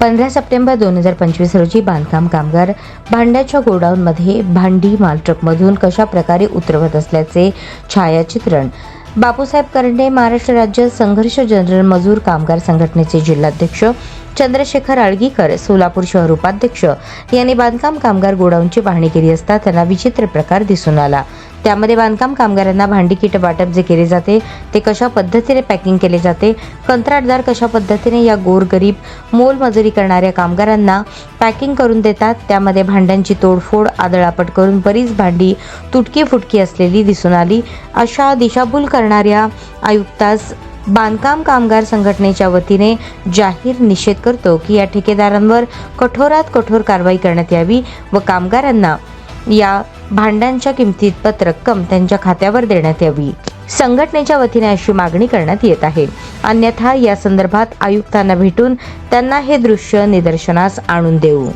पंधरा सप्टेंबर दोन हजार पंचवीस रोजी बांधकाम कामगार भांड्याच्या गोडाऊनमध्ये भांडी माल ट्रकमधून कशा प्रकारे उतरवत असल्याचे छायाचित्रण. बापूसाहेब करंडे महाराष्ट्र राज्य संघर्ष जनरल मजूर कामगार संघटनेचे जिल्हाध्यक्ष चंद्रशेखर आळगीकर सोलापूर शहर उपाध्यक्ष यांनी बांधकाम कामगार गोडाऊनची पाहणी केली असता त्यांना विचित्र प्रकार दिसून आला. त्यामध्ये बांधकाम कामगारांना भांडी किट वाटप जे केले जाते ते कशा पद्धतीने पॅकिंग केले जाते कंत्राटदार कशा पद्धतीने या गोरगरीब मोलमजुरी करणाऱ्या कामगारांना पॅकिंग करून देतात त्यामध्ये भांड्यांची तोडफोड आदळापट करून बरीच भांडी तुटकी फुटकी असलेली दिसून आली. अशा दिशाभूल करणाऱ्या आयुक्तास बांधकाम कामगार संघटनेच्या वतीने जाहीर निषेध करतो की या ठेकेदारांवर कठोरात कठोर कारवाई करण्यात यावी व कामगारांना या भांड्यांच्या किमतीत रक्कम त्यांच्या खात्यावर देण्यात यावी. संघटनेच्या वतीने अशी मागणी करण्यात येत आहे. अन्यथा या संदर्भात आयुक्तांना भेटून त्यांना हे दृश्य निदर्शनास आणून देऊ.